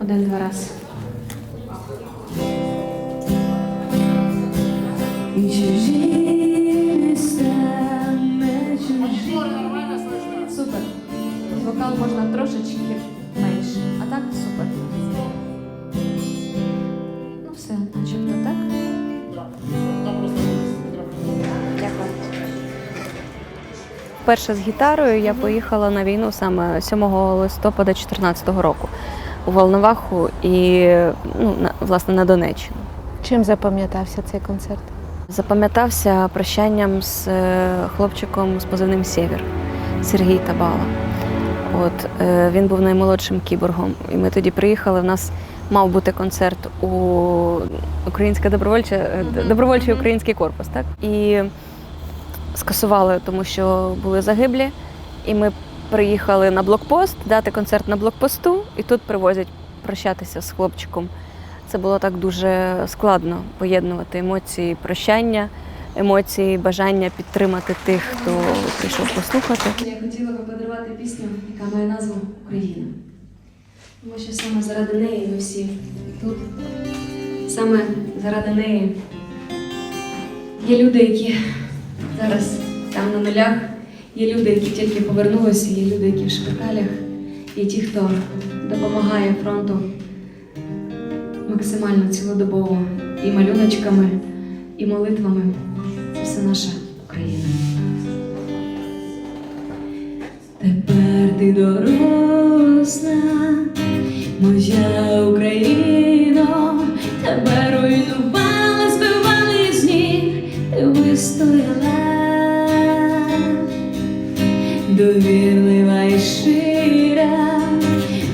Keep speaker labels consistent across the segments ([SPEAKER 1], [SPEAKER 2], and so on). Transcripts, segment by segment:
[SPEAKER 1] Один-два раз.
[SPEAKER 2] І чужі міста не чужі.
[SPEAKER 1] Супер. Вокал можна трошечки менше. А так супер. Ну все, начебто так. Дякую.
[SPEAKER 3] Перше з гітарою я поїхала на війну саме 7 листопада 2014 року у Волноваху і ну, на, власне на Донеччину.
[SPEAKER 4] Чим запам'ятався цей концерт?
[SPEAKER 3] Запам'ятався прощанням з е, хлопчиком з позивним Сєвєр Сергій Табала. От е, він був наймолодшим кіборгом. І ми тоді приїхали. В нас мав бути концерт у Українська добровольча е, добровольчий український корпус, так? І скасували, тому що були загиблі. І ми приїхали на блокпост, дати концерт на блокпосту, і тут привозять прощатися з хлопчиком. Це було так дуже складно поєднувати емоції прощання, емоції, бажання підтримати тих, хто прийшов послухати.
[SPEAKER 1] Я хотіла би подарувати пісню, яка має назву Україна. Тому що саме заради неї ми всі тут. Саме заради неї є люди, які зараз там на нулях, є люди, які тільки повернулися, є люди, які в шпиталях, є ті, хто допомагає фронту максимально цілодобово і малюночками, і молитвами. Це все наша Україна.
[SPEAKER 2] Тепер ти доросла, моя Україно, тебе руйнували, збивали з ніг, ти вистояла, довірлива і шира,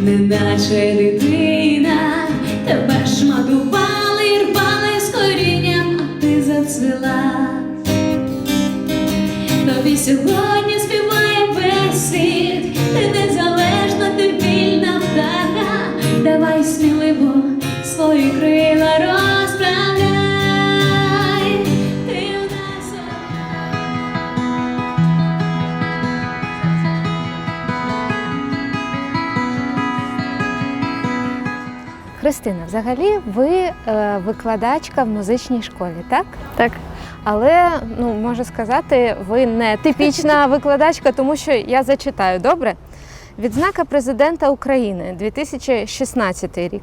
[SPEAKER 2] неначе дитина,
[SPEAKER 4] взагалі ви е, викладачка в музичній школі, так?
[SPEAKER 3] Так,
[SPEAKER 4] Але ну можу сказати, ви не типічна викладачка, тому що я зачитаю добре. Відзнака президента України 2016 рік.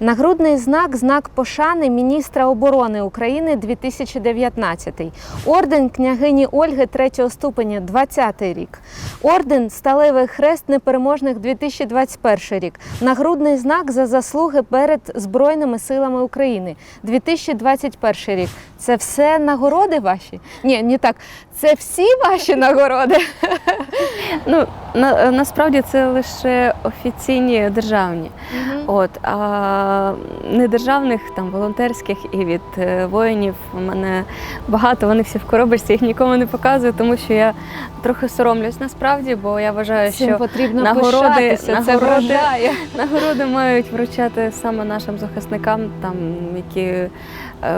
[SPEAKER 4] Нагрудний знак, знак пошани міністра оборони України 2019. Орден княгині Ольги 3 ступеня 20 рік. Орден Сталевий хрест непереможних 2021 рік. Нагрудний знак за заслуги перед Збройними силами України 2021 рік. Це все нагороди ваші? Ні, не так. Це всі ваші нагороди.
[SPEAKER 3] ну на, насправді це лише офіційні державні. От, а недержавних, там, волонтерських і від е, воїнів у мене багато, вони всі в коробочці, їх нікому не показую, тому що я трохи соромлюсь насправді, бо я вважаю,
[SPEAKER 4] Цим
[SPEAKER 3] що
[SPEAKER 4] потрібно
[SPEAKER 3] нагороди-
[SPEAKER 4] пишатися, це
[SPEAKER 3] нагороди- Нагороди мають вручати саме нашим захисникам, там, які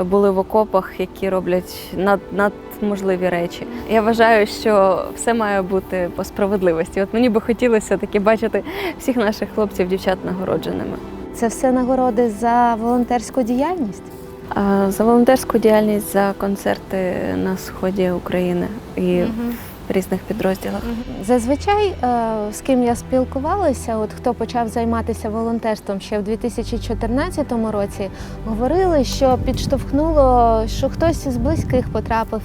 [SPEAKER 3] були в окопах, які роблять над, надможливі речі. Я вважаю, що все має бути по справедливості. От мені би хотілося таки бачити всіх наших хлопців, дівчат нагородженими.
[SPEAKER 4] Це все нагороди за волонтерську діяльність.
[SPEAKER 3] За волонтерську діяльність за концерти на сході України і в різних підрозділах.
[SPEAKER 4] Зазвичай, е, з ким я спілкувалася, от хто почав займатися волонтерством ще в 2014 році, говорили, що підштовхнуло, що хтось із близьких потрапив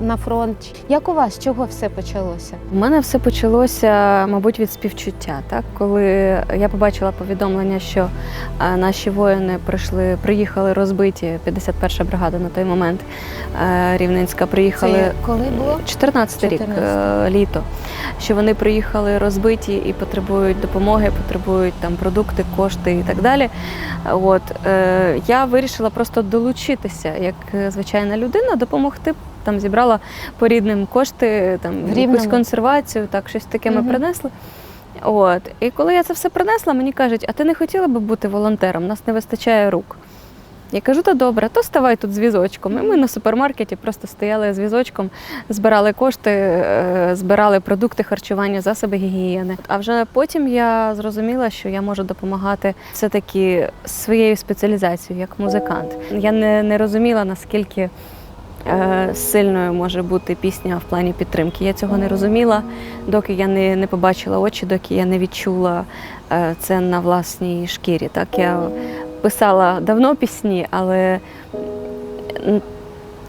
[SPEAKER 4] на фронт. Як у вас, з чого все почалося?
[SPEAKER 3] У мене все почалося, мабуть, від співчуття. Так, коли я побачила повідомлення, що е, наші воїни прийшли, приїхали розбиті, 51 бригада на той момент е, Рівненська приїхали.
[SPEAKER 4] Це коли було?
[SPEAKER 3] 14 рік
[SPEAKER 4] 14.
[SPEAKER 3] Літо, що вони приїхали розбиті і потребують допомоги, потребують там продукти, кошти і так далі. От е, я вирішила просто долучитися як е, звичайна людина, допомогти. Там зібрала по рідним кошти, там якусь консервацію, так щось таке ми принесли. От і коли я це все принесла, мені кажуть, а ти не хотіла би бути волонтером? Нас не вистачає рук. Я кажу, та добре, то ставай тут з візочком. І ми на супермаркеті просто стояли з візочком, збирали кошти, е, збирали продукти харчування, засоби гігієни. А вже потім я зрозуміла, що я можу допомагати все-таки своєю спеціалізацією як музикант. Я не, не розуміла, наскільки е, сильною може бути пісня в плані підтримки. Я цього не розуміла, доки я не, не побачила очі, доки я не відчула е, це на власній шкірі. Так я писала давно пісні, але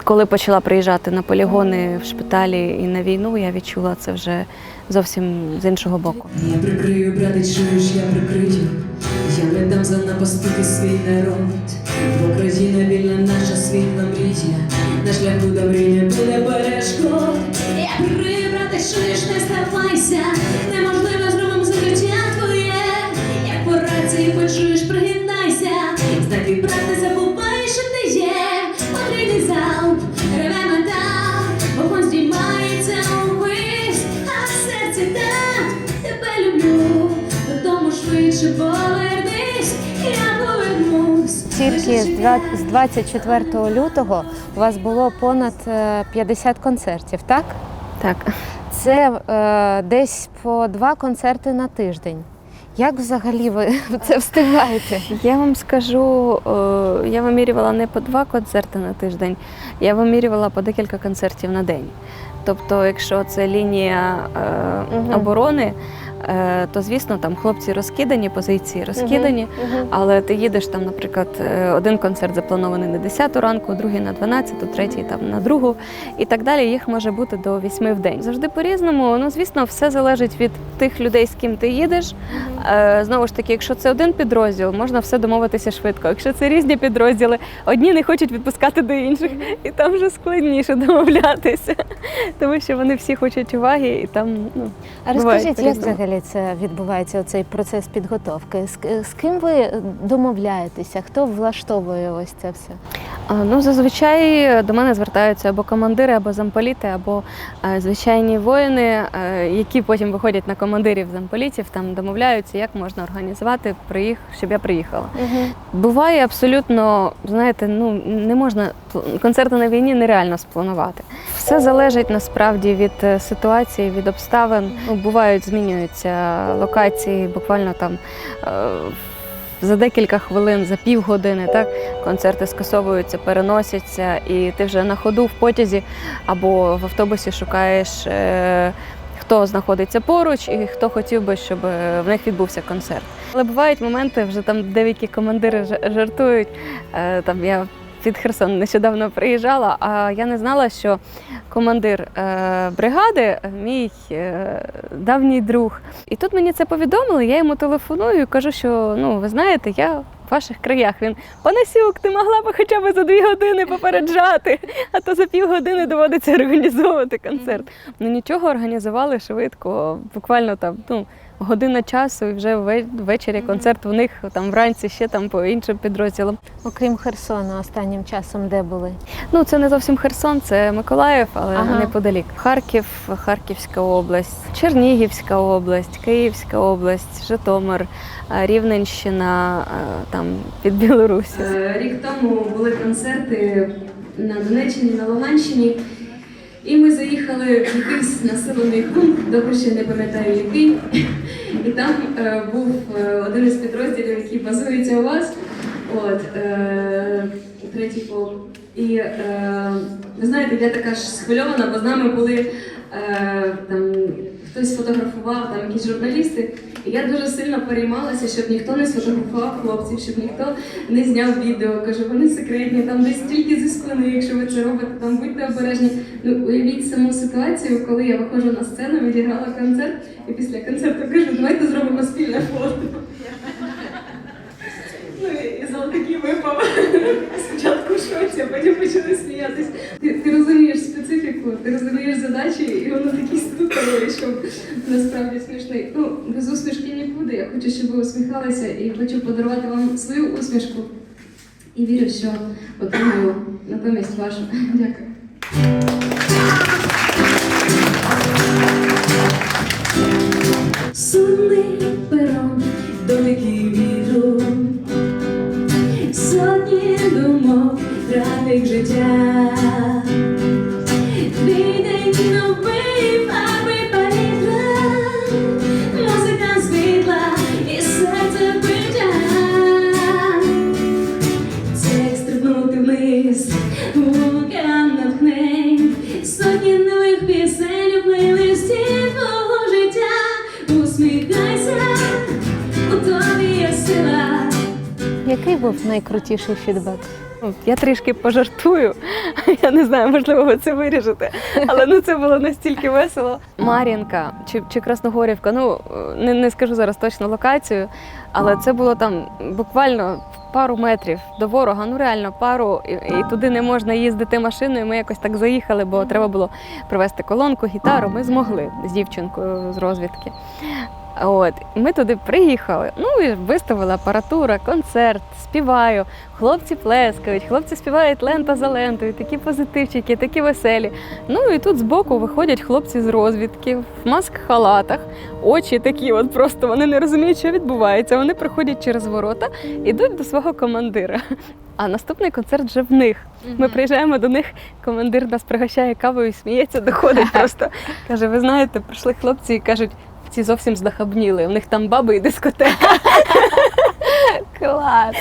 [SPEAKER 3] коли почала приїжджати на полігони в шпиталі і на війну, я відчула це вже зовсім з іншого боку.
[SPEAKER 5] Я прикрию, брати, чуєш, я прикрию. Я не дам занапастити свій народ. Бо країна вільна, наша світла мрія. На шляху до мрії не буде перешкод.
[SPEAKER 2] Я прикрию, брате, чуєш, не ставайся, неможливо зробимо
[SPEAKER 4] Тільки з 24 лютого у вас було понад е, 50 концертів, так?
[SPEAKER 3] Так.
[SPEAKER 4] Це е, десь по два концерти на тиждень. Як взагалі ви це встигаєте?
[SPEAKER 3] Я вам скажу, е, я вимірювала не по два концерти на тиждень, я вимірювала по декілька концертів на день. Тобто, якщо це лінія е,
[SPEAKER 4] Мгм.
[SPEAKER 3] оборони, е, то звісно там хлопці розкидані, позиції розкидані. Але ти їдеш там, наприклад, е, один концерт запланований на 10 ранку, другий на 12, третій там на другу і так далі. Їх може бути до 8 в день. Завжди по-різному. Ну, звісно, все залежить від тих людей, з ким ти їдеш. Е, Знову ж таки, якщо це один підрозділ, можна все домовитися швидко. Якщо це різні підрозділи, одні не хочуть відпускати до інших, і там вже складніше домовлятися, тому що вони всі хочуть уваги, і там ну
[SPEAKER 4] А розкажіть, як
[SPEAKER 3] по-різному.
[SPEAKER 4] Взагалі це відбувається, цей процес підготовки? З, з ким ви домовляєтеся? Хто влаштовує ось це все?
[SPEAKER 3] Ну, зазвичай до мене звертаються або командири, або замполіти, або е, звичайні воїни, е, які потім виходять на командирів замполітів, там домовляються, як можна організувати, приїх, щоб я приїхала. Буває абсолютно, знаєте, ну не можна концерти на війні нереально спланувати. Все залежить насправді від е, ситуації, від обставин. Ну, бувають, змінюються локації, буквально там. е, За декілька хвилин, за півгодини, так концерти скасовуються, переносяться, і ти вже на ходу в потязі або в автобусі шукаєш, е, хто знаходиться поруч і хто хотів би, щоб е, в них відбувся концерт. Але бувають моменти, вже там деякі командири жартують. Там я під Херсон нещодавно приїжджала, а я не знала, що командир е, бригади мій е, давній друг. І тут мені це повідомили, я йому телефоную і кажу, що ну ви знаєте, я в ваших краях. Він Панасюк, ти могла б хоча б за дві години попереджати, а то за півгодини доводиться організовувати концерт. Ну нічого організували швидко, буквально там ну, година часу, і вже вве- ввечері концерт у них там вранці ще там по іншим підрозділам.
[SPEAKER 4] Окрім Херсона, останнім часом де були?
[SPEAKER 3] Ну, це не зовсім Херсон, це Миколаїв, але
[SPEAKER 4] Ага.
[SPEAKER 3] неподалік. Харків, Харківська область, Чернігівська область, Київська область, Житомир, Рівненщина, там під Білоруссю.
[SPEAKER 1] Е, Рік тому були концерти на Донеччині, на Луганщині. І ми заїхали в якийсь населений пункт, добре ще не пам'ятаю який. І там е, був е, один із підрозділів, який базується у вас. От, е, третій полк. І е, знаєте, я така ж схвильована, бо з нами були е, там хтось фотографував, там якісь журналісти. І я дуже сильно переймалася, щоб ніхто не сфотографував хлопців, щоб ніхто не зняв відео. Кажу, вони секретні, там десь тільки зі спини, якщо ви це робите, там будьте обережні. Ну уявіть саму ситуацію, коли я виходжу на сцену, відіграла концерт, і після концерту кажу, давайте зробимо спільне фото. Ну і зал такий випав. Спочатку шоці, а потім почали сміятись. Ти, ти розумієш специфіку, ти розумієш задачі, і воно такі стукає, що насправді смішний. Ну, без усмішки нікуди. Я хочу, щоб ви усміхалися і хочу подарувати вам свою усмішку. І вірю, що отримаю натомість вашу. Дякую.
[SPEAKER 4] Був найкрутіший фідбек?
[SPEAKER 3] Ну, Я трішки пожартую. Я не знаю, можливо, ви це виріжете. Але ну це було настільки весело. Мар'їнка чи, чи Красногорівка, ну не, не скажу зараз точно локацію, але це було там буквально пару метрів до ворога. Ну реально пару, і, і туди не можна їздити машиною. Ми якось так заїхали, бо треба було привезти колонку, гітару. Ми змогли з дівчинкою з розвідки. От, ми туди приїхали. Ну і виставили апаратура, концерт, співаю. Хлопці плескають, хлопці співають лента за лентою, такі позитивчики, такі веселі. Ну і тут збоку виходять хлопці з розвідки в маск-халатах, очі такі, от просто вони не розуміють, що відбувається. Вони приходять через ворота, ідуть до свого командира. А наступний концерт вже в них. Ми приїжджаємо до них, командир нас пригощає кавою, сміється, доходить просто. Каже: ви знаєте, прийшли хлопці і кажуть, ці зовсім здахабніли, у них там баби і дискотека.
[SPEAKER 4] Клас!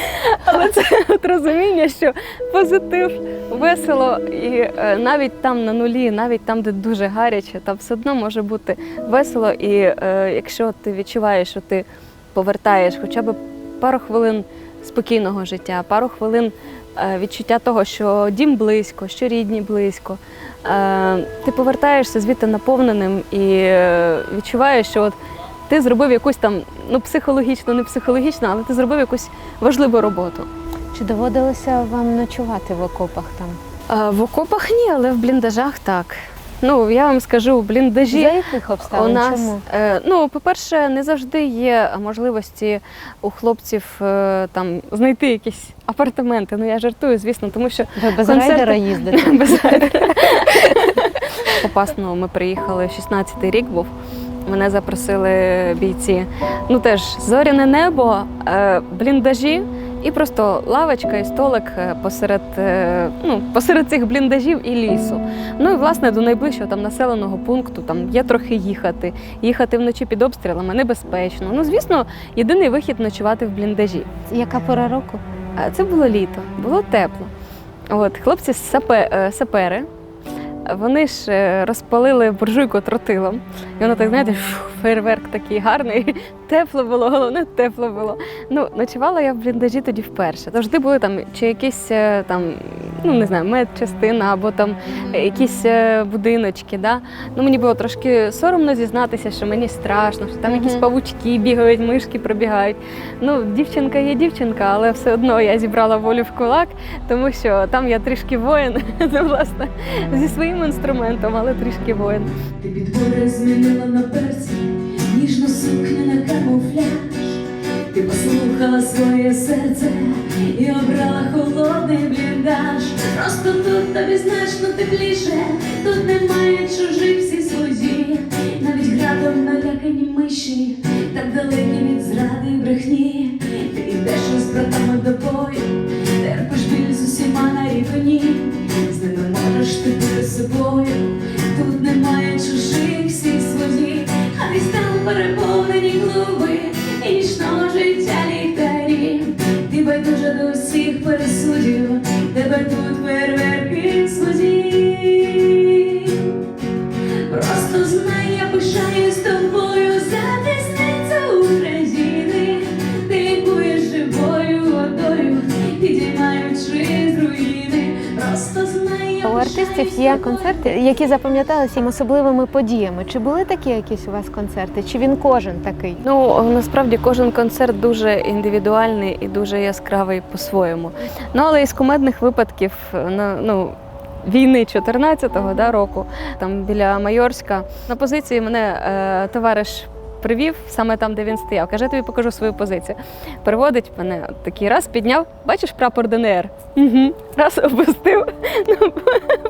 [SPEAKER 3] Але це от розуміння, що позитив, весело, і е, навіть там на нулі, навіть там, де дуже гаряче, там все одно може бути весело. І е, якщо ти відчуваєш, що ти повертаєш хоча б пару хвилин спокійного життя, пару хвилин відчуття того, що дім близько, що рідні близько. Е, ти повертаєшся звідти наповненим і е, відчуваєш, що от ти зробив якусь там, ну психологічно, не психологічно, але ти зробив якусь важливу роботу.
[SPEAKER 4] Чи доводилося вам ночувати в окопах там?
[SPEAKER 3] В окопах ні, але в бліндажах так. Ну, я вам скажу, в бліндажі
[SPEAKER 4] За яких
[SPEAKER 3] у нас,
[SPEAKER 4] Чому?
[SPEAKER 3] е, ну, по-перше, не завжди є можливості у хлопців е, там знайти якісь апартаменти. Ну, я жартую, звісно, тому що
[SPEAKER 4] Ви без
[SPEAKER 3] концерти-
[SPEAKER 4] райдера їздите?
[SPEAKER 3] Без райдера. Попасно ми приїхали, 16-й рік був. Мене запросили бійці. Ну теж зоряне небо, е, бліндажі і просто лавочка і столик е, посеред, е, ну, посеред цих бліндажів і лісу. Ну і власне до найближчого там населеного пункту там є трохи їхати. Їхати вночі під обстрілами небезпечно. Ну, звісно, єдиний вихід ночувати в бліндажі.
[SPEAKER 4] Яка пора року?
[SPEAKER 3] Е, Це було літо, було тепло. От, хлопці сапе, сапери. Вони ж розпалили буржуйку тротилом. І воно так, знаєте, фух, фейерверк такий гарний. Тепло було, головне, тепло було. Ну, ночувала я в бліндажі тоді вперше. Завжди були там чи якісь е, там, ну не знаю, медчастина або там якісь е, будиночки. Да? Ну, мені було трошки соромно зізнатися, що мені страшно, що там якісь павучки бігають, мишки пробігають. Ну, дівчинка є дівчинка, але все одно я зібрала волю в кулак, тому що там я трішки воїн, ну, власне, зі своїм інструментом, але трішки воїн.
[SPEAKER 5] Ти підбори змінила на перці, ніжну сукне на камуфляж. Ти послухала своє серце і обрала холодний бліндаж. Просто тут тобі значно тепліше, тут немає чужих всі свої, навіть градом налякані миші, так далекі від зради і брехні. Ти йдеш із братами до
[SPEAKER 4] які запам'яталися їм особливими подіями. Чи були такі якісь у вас концерти? Чи він кожен такий?
[SPEAKER 3] Ну насправді кожен концерт дуже індивідуальний і дуже яскравий по-своєму. Ну але із кумедних випадків на ну. Війни 14-го да, року, там біля Майорська, на позиції мене е, товариш привів саме там, де він стояв. Каже, я тобі покажу свою позицію. Переводить мене такий раз, підняв, бачиш прапор ДНР. Угу. Раз опустив, ну,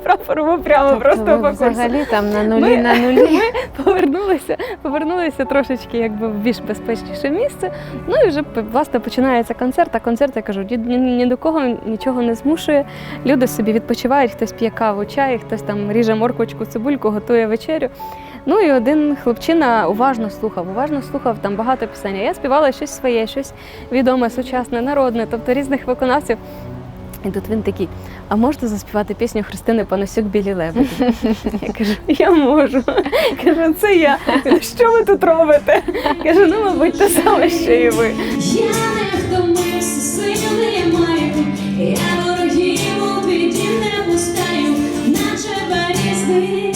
[SPEAKER 3] прапор був прямо просто
[SPEAKER 4] Тобто ви
[SPEAKER 3] по курсу.
[SPEAKER 4] взагалі там на нулі
[SPEAKER 3] Ми-
[SPEAKER 4] на нулі.
[SPEAKER 3] повернулися, повернулися трошечки якби в більш безпечніше місце. Ну і вже власне починається концерт. А концерт я кажу, ні, ні, ні до кого нічого не змушує. Люди собі відпочивають, хтось п'є каву, чай, хтось там ріже морквочку, цибульку, готує вечерю. Ну і один хлопчина уважно слухав, уважно слухав там багато пісень. Я співала щось своє, щось відоме, сучасне, народне, тобто різних виконавців. І тут він такий, а можете заспівати пісню Христини Панасюк білі леви? Я кажу, я можу. Я кажу, це я. Що ви тут робите? Я кажу, ну мабуть, те саме, що і ви.
[SPEAKER 2] Я не втомився, сили я маю, я ворогів у біді не пускаю, наче березни.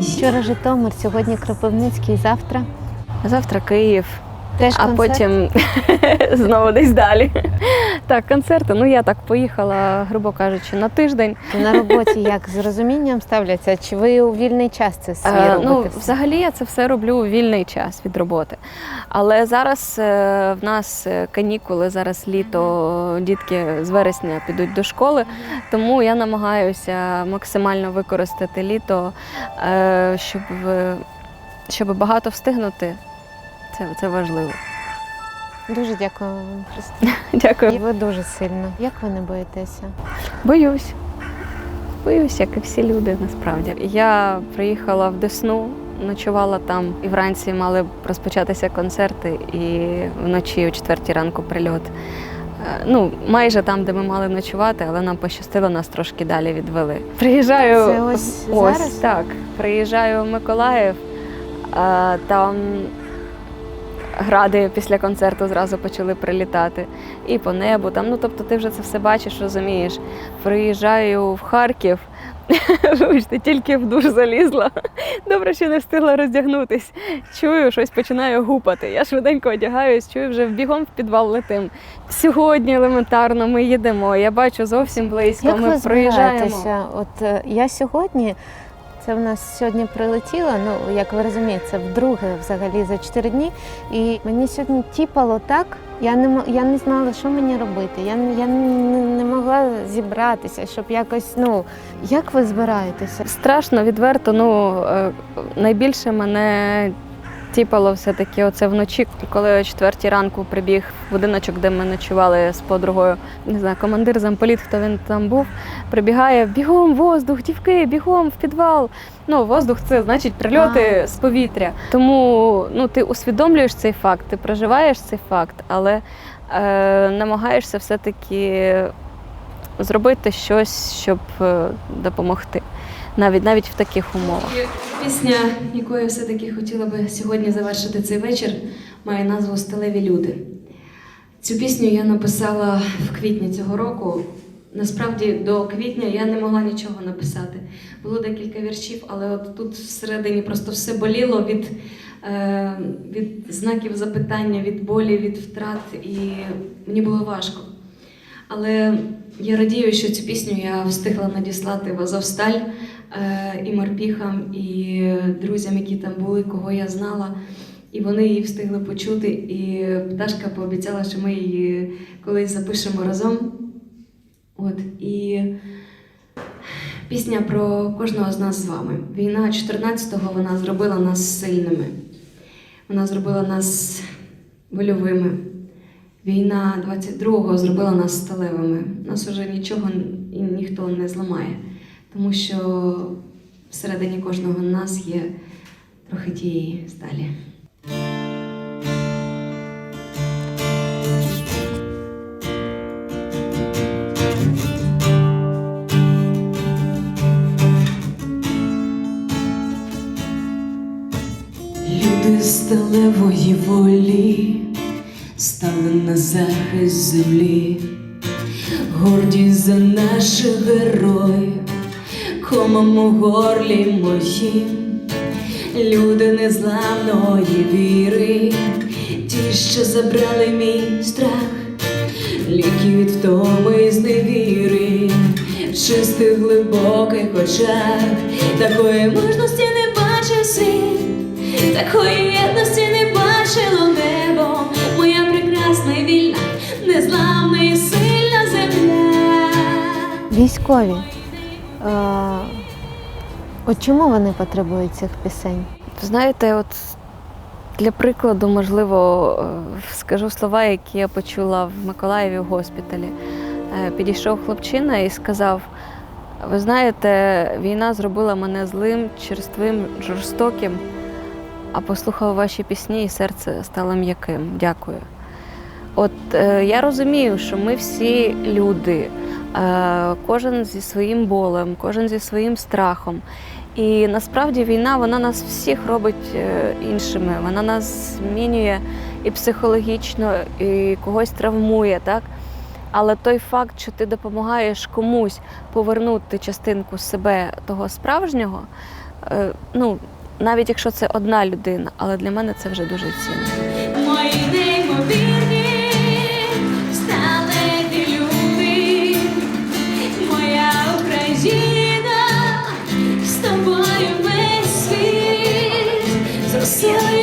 [SPEAKER 4] Вчора Житомир, сьогодні Кропивницький, завтра.
[SPEAKER 3] Завтра Київ
[SPEAKER 4] теж
[SPEAKER 3] а
[SPEAKER 4] концерт?
[SPEAKER 3] потім знову десь далі. Так, концерти. Ну я так поїхала, грубо кажучи, на тиждень.
[SPEAKER 4] на роботі як з розумінням ставляться? Чи ви у вільний час це свій
[SPEAKER 3] Е,
[SPEAKER 4] робите?
[SPEAKER 3] Ну,
[SPEAKER 4] все?
[SPEAKER 3] взагалі я це все роблю у вільний час від роботи. Але зараз е, в нас е, канікули, зараз літо, дітки з вересня підуть до школи, тому я намагаюся максимально використати літо, е, щоб, е, щоб багато встигнути. Це, це важливо.
[SPEAKER 4] Дуже дякую вам, Христина.
[SPEAKER 3] Дякую.
[SPEAKER 4] І ви дуже сильно. Як ви не боїтеся?
[SPEAKER 3] Боюсь. Боюсь, як і всі люди насправді. Я приїхала в Десну, ночувала там і вранці мали розпочатися концерти, і вночі о четвертій ранку прильот. Е, Ну, майже там, де ми мали ночувати, але нам пощастило, нас трошки далі відвели. Приїжджаю
[SPEAKER 4] Це ось
[SPEAKER 3] ось
[SPEAKER 4] зараз?
[SPEAKER 3] так. Приїжджаю в Миколаїв, а, там гради після концерту зразу почали прилітати. І по небу. Там, ну тобто ти вже це все бачиш, розумієш. Приїжджаю в Харків. Вибачте, тільки в душ залізла. Добре, що не встигла роздягнутись. Чую, щось починає гупати. Я швиденько одягаюсь, чую, вже бігом в підвал летим. Сьогодні елементарно ми їдемо. Я бачу зовсім близько.
[SPEAKER 4] Як
[SPEAKER 3] ми
[SPEAKER 4] ви збираєтеся? От е, я сьогодні, це в нас сьогодні прилетіло, ну як ви розумієте, це вдруге взагалі за 4 дні. І мені сьогодні тіпало так. Я не я не знала, що мені робити. Я, я не, не могла зібратися, щоб якось. Ну як ви збираєтеся?
[SPEAKER 3] Страшно, відверто. Ну е, найбільше мене тіпало все-таки оце вночі, коли о четвертій ранку прибіг будиночок, де ми ночували з подругою. Не знаю, командир замполіт, хто він там був, прибігає бігом, воздух, дівки, бігом в підвал. Ну, воздух це значить прильоти
[SPEAKER 4] А.
[SPEAKER 3] з повітря. Тому ну, ти усвідомлюєш цей факт, ти проживаєш цей факт, але е, намагаєшся все-таки зробити щось, щоб е, допомогти. Навіть навіть в таких умовах.
[SPEAKER 1] Пісня, якою все-таки хотіла би сьогодні завершити цей вечір, має назву Сталеві люди. Цю пісню я написала в квітні цього року. Насправді до квітня я не могла нічого написати. Було декілька віршів, але от тут всередині просто все боліло від, е, від знаків запитання, від болі, від втрат, і мені було важко. Але я радію, що цю пісню я встигла надіслати в Азовсталь і морпіхам, і друзям, які там були, кого я знала. І вони її встигли почути. І пташка пообіцяла, що ми її колись запишемо разом. От і пісня про кожного з нас з вами. Війна 14-го вона зробила нас сильними. Вона зробила нас вольовими. Війна 22-го зробила нас сталевими. Нас уже нічого і ніхто не зламає, тому що всередині кожного нас є трохи тієї сталі. Люди сталевої волі стали на захист землі, горді за наших героїв, комом у горлі моїм, люди незламної віри, ті, що забрали мій страх, ліки від втоми і зневіри, в чистих глибоких очах, такої мужності не бачив світ. Такої єдності не бачило небо, моя прекрасна і вільна, незламна і сильна земля.
[SPEAKER 4] Військові. От чому вони потребують цих пісень?
[SPEAKER 3] Знаєте, от для прикладу, можливо, е, скажу слова, які я почула в Миколаєві в госпіталі. Е, Підійшов хлопчина і сказав: ви знаєте, війна зробила мене злим, черствим, жорстоким, а послухав ваші пісні, і серце стало м'яким. Дякую. От е, я розумію, що ми всі люди, е, кожен зі своїм болем, кожен зі своїм страхом. І насправді війна вона нас всіх робить е, іншими. Вона нас змінює і психологічно, і когось травмує, так? Але той факт, що ти допомагаєш комусь повернути частинку себе того справжнього, е, ну,
[SPEAKER 5] навіть якщо це одна людина, але для мене це вже дуже цінно.
[SPEAKER 6] Україна,